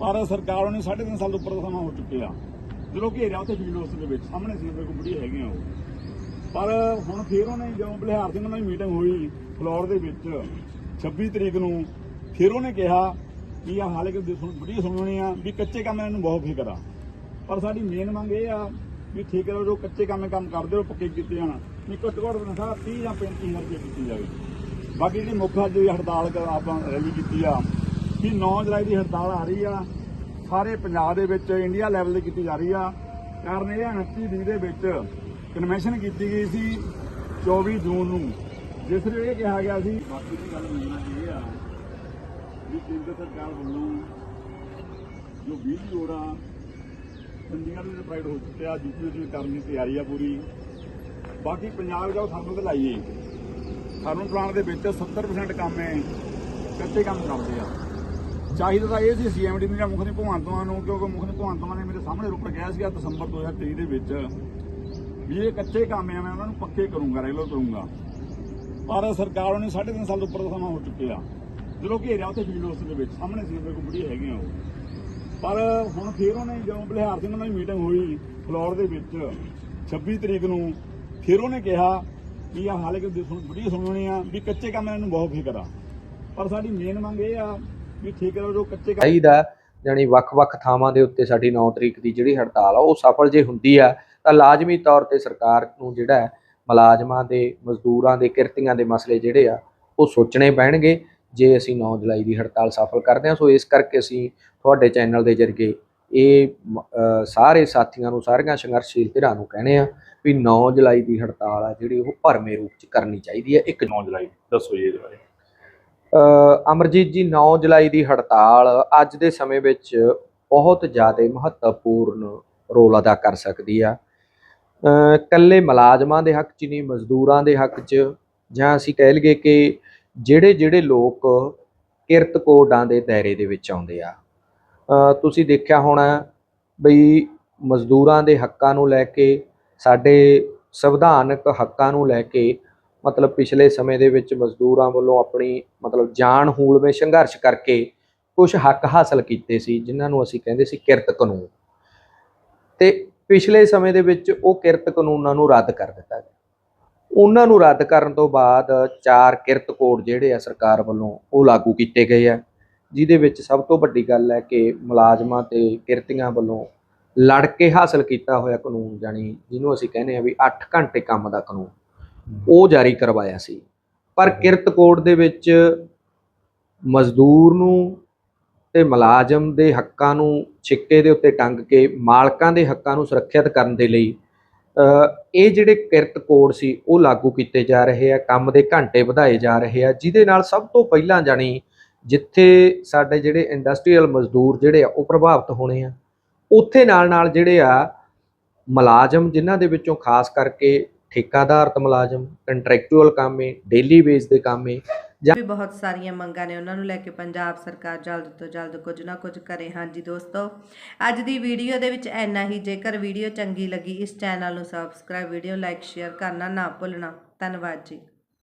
ਪਰ ਸਰਕਾਰ ਨੇ 3.5 ਸਾਲ ਤੋਂ ਉੱਪਰ ਦਾ ਸਮਾਂ ਹੋ ਚੁੱਕਿਆ। ਜਦੋਂ ਘੇਰਿਆ ਉੱਥੇ ਫੀਲਡ ਹਾਊਸ ਦੇ ਵਿੱਚ, ਸਾਹਮਣੇ ਸੀ ਮੇਰੇ ਕੋਲ ਬੁੜੀ ਹੈਗੀਆਂ ਉਹ। ਪਰ ਹੁਣ ਫੇਰ ਉਹਨੇ ਜਦੋਂ ਬਲਿਹਾਰ ਸਿੰਘ ਨਾਲ ਮੀਟਿੰਗ ਹੋਈ ਫਲੋਰ ਦੇ ਵਿੱਚ 26 ਤਰੀਕ ਨੂੰ, ਫਿਰ ਉਹਨੇ ਕਿਹਾ ਕਿ ਆ ਹਾਲੇ ਕਿ ਬੜੀ ਸੁਣਨੀ ਆ ਵੀ ਕੱਚੇ ਕੰਮ ਇਹਨਾਂ ਨੂੰ ਬਹੁਤ ਫਿਕਰ ਆ। ਪਰ ਸਾਡੀ ਮੇਨ ਮੰਗ ਇਹ ਆ ਵੀ ਠੇਕੇਦਾਰ ਜੋ ਕੱਚੇ ਕੰਮ ਕੰਮ ਕਰਦੇ ਹੋ ਪੱਕੇ ਕੀਤੇ ਜਾਣ। ਵੀ ਘੱਟ ਘੱਟ ਤਨਖਾਹ 30 ਜਾਂ 35000 ਰੁਪਏ ਕੀਤੀ ਜਾਵੇ। ਬਾਕੀ ਜਿਹੜੀ ਮੁੱਖ ਅੱਜ ਹੜਤਾਲ ਆਪਾਂ ਰੈਲੀ ਕੀਤੀ ਆ ਕਿ 9 ਜੁਲਾਈ ਦੀ ਹੜਤਾਲ ਆ ਰਹੀ ਆ। ਸਾਰੇ ਪੰਜਾਬ ਦੇ ਵਿੱਚ, ਇੰਡੀਆ ਲੈਵਲ ਤੇ ਕੀਤੀ ਜਾ ਰਹੀ ਆ। ਕਾਰਨ ਇਹ 29 ਦੀ ਦੇ ਵਿੱਚ ਕਨਵੈਨਸ਼ਨ ਕੀਤੀ ਗਈ ਸੀ 24 ਜੂਨ ਨੂੰ। ਜਿਸ ਵਿੱਚ ਇਹ ਕਿਹਾ ਗਿਆ ਸੀ ਬਾਕੀ ਦੀ ਗੱਲ ਮੇਨ ਇਹ ਆ ਵੀ ਕੇਂਦਰ ਸਰਕਾਰ ਵੱਲੋਂ ਜੋ ਬਿਜਲੀ ਜੋੜਾ ਚੰਡੀਗੜ੍ਹ ਵਿੱਚ ਪ੍ਰਾਈਡ ਹੋ ਚੁੱਕਿਆ ਯੂਪੀ ਵਿੱਚ ਕਰਨ ਦੀ ਤਿਆਰੀ ਆ ਪੂਰੀ। ਬਾਕੀ ਪੰਜਾਬ ਜਾਓ, ਸਾਨੂੰ ਤੇ ਲਾਈਏ। ਸਾਨੂੰ ਪਲਾਂਟ ਦੇ ਵਿੱਚ 70% ਕੰਮ ਹੈ ਕੱਚੇ ਕੰਮ ਕਰਦੇ ਆ। ਚਾਹੀਦਾ ਤਾਂ ਇਹ ਸੀ ਸੀਐਮਡੀ ਨੂੰ ਜਾਂ ਮੁੱਖ ਨੇ ਭਗਵੰਤ ਮਾਨ ਨੂੰ, ਕਿਉਂਕਿ ਮੁੱਖ ਨੇ ਭਗਵੰਤ ਮਾਨ ਨੇ ਮੇਰੇ ਸਾਹਮਣੇ ਰੁਪੜ ਕਿਹਾ ਸੀਗਾ ਦਸੰਬਰ 2023 ਦੇ ਵਿੱਚ ਵੀ ਇਹ ਕੱਚੇ ਕੰਮ ਆ, ਮੈਂ ਉਹਨਾਂ ਨੂੰ ਪੱਕੇ ਕਰੂੰਗਾ ਰੈਗੂਲਰ ਕਰੂੰਗਾ। ਪਰ ਸਰਕਾਰ ਨੇ 3.5 ਸਾਲ ਤੋਂ ਉੱਪਰ ਦਾ ਸਮਾਂ ਹੋ ਚੁੱਕਿਆ। ਜਦੋਂ ਘੇਰਿਆ ਉੱਥੇ ਫੀਲਡ ਹਾਊਸ ਦੇ ਵਿੱਚ, ਸਾਹਮਣੇ ਸੀ, ਮੇਰੇ ਕੋਲ ਬੁੜੀ ਹੈਗੀਆਂ ਉਹ। ਪਰ ਹੁਣ ਫੇਰ ਉਹਨੇ ਜਦੋਂ ਬਲਿਹਾਰ ਸਿੰਘ ਨਾਲ ਮੀਟਿੰਗ ਹੋਈ ਫਲੋਰ ਦੇ ਵਿੱਚ 26 ਤਰੀਕ ਨੂੰ, ਫਿਰ ਉਹਨੇ ਕਿਹਾ ਵੀ ਆ ਹਾਲੇ ਕਿ ਬੜੀ ਸੁਣਨੀ ਆ ਵੀ ਕੱਚੇ ਕੰਮ ਇਹਨਾਂ ਨੂੰ ਬਹੁਤ ਫਿਕਰ ਆ। ਪਰ ਸਾਡੀ ਮੇਨ ਮੰਗ ਇਹ ਆ ਵੀ ਠੇਕੇਦਾਰ ਜੋ ਕੱਚੇ ਚਾਹੀਦਾ ਜਾਣੀ ਵੱਖ-ਵੱਖ ਥਾਵਾਂ ਦੇ ਉੱਤੇ ਸਾਡੀ 9 ਤਰੀਕ ਦੀ ਜਿਹੜੀ ਹੜਤਾਲ ਆ ਉਹ ਸਫਲ ਜੇ ਹੁੰਦੀ ਆ ਤਾਂ ਲਾਜ਼ਮੀ ਤੌਰ ਤੇ ਸਰਕਾਰ ਨੂੰ ਜਿਹੜਾ ਮੁਲਾਜ਼ਮਾਂ ਦੇ ਮਜ਼ਦੂਰਾਂ ਦੇ ਕਿਰਤੀਆਂ ਦੇ ਮਸਲੇ ਜਿਹੜੇ ਆ ਉਹ ਸੋਚਣੇ ਪੈਣਗੇ ਜੇ ਅਸੀਂ 9 ਜੁਲਾਈ ਦੀ ਹੜਤਾਲ ਸਫਲ ਕਰਦੇ ਹਾਂ। ਸੋ ਇਸ ਕਰਕੇ ਅਸੀਂ ਤੁਹਾਡੇ ਚੈਨਲ ਦੇ ਜ਼ਰੀਏ ਇਹ ਸਾਰੇ ਸਾਥੀਆਂ ਨੂੰ ਸਾਰੀਆਂ ਸੰਘਰਸ਼ੀਲ ਧਿਰਾਂ ਨੂੰ ਕਹਿੰਦੇ ਆ ਵੀ 9 ਜੁਲਾਈ ਦੀ ਹੜਤਾਲ ਆ ਜਿਹੜੀ ਉਹ ਭਰਮੇ ਰੂਪ ਚ ਕਰਨੀ ਚਾਹੀਦੀ ਹੈ ਇੱਕ 9 ਜੁਲਾਈ ਦੱਸੋ ਜੀ ਇਹਦੇ ਬਾਰੇ। ਅ, ਅਮਰਜੀਤ ਜੀ 9 ਜੁਲਾਈ ਦੀ ਹੜਤਾਲ ਅੱਜ ਦੇ ਸਮੇਂ ਵਿੱਚ ਬਹੁਤ ਜ਼ਿਆਦਾ ਮਹੱਤਵਪੂਰਨ ਰੋਲ ਅਦਾ ਕਰ ਸਕਦੀ ਆ। ਅ, ਇਕੱਲੇ ਮੁਲਾਜ਼ਮਾਂ ਦੇ ਹੱਕ 'ਚ ਨਹੀਂ ਮਜ਼ਦੂਰਾਂ ਦੇ ਹੱਕ 'ਚ। ਜਾਂ ਅਸੀਂ ਕਹਿ ਲਈਏ ਕਿ ਜਿਹੜੇ ਜਿਹੜੇ ਲੋਕ ਕਿਰਤ ਕੋਡਾਂ ਦੇ ਦਾਇਰੇ ਦੇ ਵਿੱਚ ਆਉਂਦੇ ਆ। ਤੁਸੀਂ ਦੇਖਿਆ ਹੋਣਾ ਬਈ ਮਜ਼ਦੂਰਾਂ ਦੇ ਹੱਕਾਂ ਨੂੰ ਲੈ ਕੇ ਸਾਡੇ ਸੰਵਿਧਾਨਕ ਹੱਕਾਂ ਨੂੰ ਲੈ ਕੇ ਮਤਲਬ ਪਿਛਲੇ ਸਮੇਂ ਦੇ ਵਿੱਚ ਮਜ਼ਦੂਰਾਂ ਵੱਲੋਂ ਆਪਣੀ ਮਤਲਬ ਜਾਨ ਹੂਲਵੇਂ ਸੰਘਰਸ਼ ਕਰਕੇ ਕੁਝ ਹੱਕ ਹਾਸਲ ਕੀਤੇ ਸੀ, ਜਿਨ੍ਹਾਂ ਨੂੰ ਅਸੀਂ ਕਹਿੰਦੇ ਸੀ ਕਿਰਤ ਕਾਨੂੰਨ। ਤੇ ਪਿਛਲੇ ਸਮੇਂ ਦੇ ਵਿੱਚ ਉਹ ਕਿਰਤ ਕਾਨੂੰਨਾਂ ਨੂੰ ਰੱਦ ਕਰ ਦਿੱਤਾ ਗਿਆ। ਉਹਨਾਂ ਨੂੰ ਰੱਦ ਕਰਨ ਤੋਂ ਬਾਅਦ ਚਾਰ ਕਿਰਤ ਕੋਡ ਜਿਹੜੇ ਆ ਸਰਕਾਰ ਵੱਲੋਂ ਉਹ ਲਾਗੂ ਕੀਤੇ ਗਏ ਆ, ਜਿਹਦੇ ਵਿੱਚ ਸਭ ਤੋਂ ਵੱਡੀ ਗੱਲ ਹੈ ਕਿ ਮੁਲਾਜ਼ਮਾਂ ਤੇ ਕਿਰਤੀਆਂ ਵੱਲੋਂ ਲੜ ਕੇ ਹਾਸਲ ਕੀਤਾ ਹੋਇਆ ਕਾਨੂੰਨ ਜਾਨੀ ਜਿਹਨੂੰ ਅਸੀਂ ਕਹਿੰਦੇ ਆ ਵੀ 8 ਘੰਟੇ ਕੰਮ ਦਾ ਕਾਨੂੰਨ। ਉਹ ਜਾਰੀ ਕਰਵਾਇਆ ਸੀ। ਪਰ ਕਿਰਤ ਕੋਡ ਦੇ ਵਿੱਚ ਮਜ਼ਦੂਰ ਨੂੰ ਤੇ ਮੁਲਾਜ਼ਮ ਦੇ ਹੱਕਾਂ ਨੂੰ ਛਿੱਕੇ ਦੇ ਉੱਤੇ ਟੰਗ ਕੇ ਮਾਲਕਾਂ ਦੇ ਹੱਕਾਂ ਨੂੰ ਸੁਰੱਖਿਅਤ ਕਰਨ ਦੇ ਲਈ ਇਹ ਜਿਹੜੇ ਕਿਰਤ ਕੋਡ ਸੀ ਉਹ ਲਾਗੂ ਕੀਤੇ ਜਾ ਰਹੇ ਆ ਕੰਮ ਦੇ ਘੰਟੇ ਵਧਾਏ ਜਾ ਰਹੇ ਆ ਜਿਹਦੇ ਨਾਲ ਸਭ ਤੋਂ ਪਹਿਲਾਂ ਜਾਣੀ ਜਿੱਥੇ ਸਾਡੇ ਜਿਹੜੇ ਇੰਡਸਟਰੀਅਲ ਮਜ਼ਦੂਰ ਜਿਹੜੇ ਆ ਉਹ ਪ੍ਰਭਾਵਿਤ ਹੋਣੇ ਆ। ਉੱਥੇ ਨਾਲ ਨਾਲ ਜਿਹੜੇ ਆ ਮੁਲਾਜ਼ਮ ਜਿਨ੍ਹਾਂ ਦੇ ਵਿੱਚੋਂ ਖਾਸ ਕਰਕੇ ਠੇਕਾਦਾਰਤ ਮੁਲਾਜ਼ਮ ਕੰਟਰੈਕਚੁਅਲ ਕਾਮੇ ਡੇਲੀ ਬੇਸ ਦੇ ਕਾਮੇ ਵੀ ਬਹੁਤ ਸਾਰੀਆਂ ਮੰਗਾਂ ਨੇ ਉਹਨਾਂ ਨੂੰ ਲੈ ਕੇ ਪੰਜਾਬ ਸਰਕਾਰ ਜਲਦ ਤੋਂ ਜਲਦ ਕੁਝ ਨਾ ਕੁਝ ਕਰੇ। ਹਾਂਜੀ ਦੋਸਤੋ, ਅੱਜ ਦੀ ਵੀਡੀਓ ਦੇ ਵਿੱਚ ਇੰਨਾ ਹੀ। ਜੇਕਰ ਵੀਡੀਓ ਚੰਗੀ ਲੱਗੀ, ਇਸ ਚੈਨਲ ਨੂੰ ਸਬਸਕ੍ਰਾਈਬ ਵੀਡੀਓ ਲਾਈਕ ਸ਼ੇਅਰ ਕਰਨਾ ਨਾ ਭੁੱਲਣਾ। ਧੰਨਵਾਦ ਜੀ।